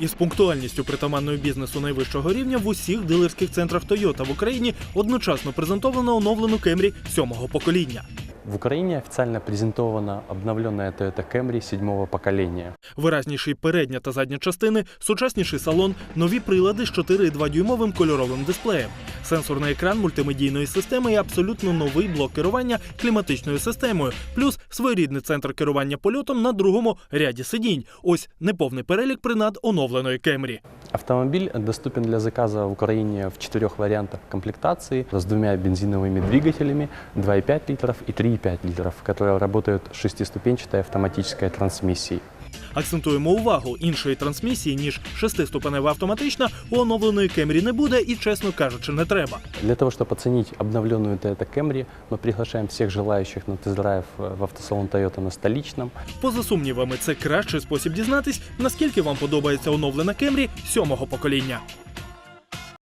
Із пунктуальністю притаманною бізнесу найвищого рівня в усіх дилерських центрах Toyota в Україні одночасно презентовано оновлену Camry сьомого покоління. В Украине официально презентована обновленная Toyota Camry седьмого поколения. Виразніший передня та задня частини, сучасніший салон, нові прилади з 4,2 дюймовим кольоровим дисплеєм, сенсорний екран мультимедійної системи і абсолютно новий блок керування кліматичною системою, плюс своєрідний центр керування польотом на другому ряді сидінь. Ось неповний перелік принад оновленої Camry. Автомобиль доступен для заказа в Украине в четырех вариантах комплектации с двумя бензиновыми двигателями 2,5 литров и 3,5 литров, которые работают шестиступенчатой автоматической трансмиссией. Акцентуємо увагу, іншої трансмісії, ніж шестиступенева автоматична, у оновленої Кемрі не буде і, чесно кажучи, не треба. Для того, щоб оцінити обновлену Toyota Camry, ми приглашаємо всіх желающих на тест-драйв в автосалон Toyota на Столичном. Поза сумнівами, це кращий спосіб дізнатись, наскільки вам подобається оновлена Кемрі сьомого покоління.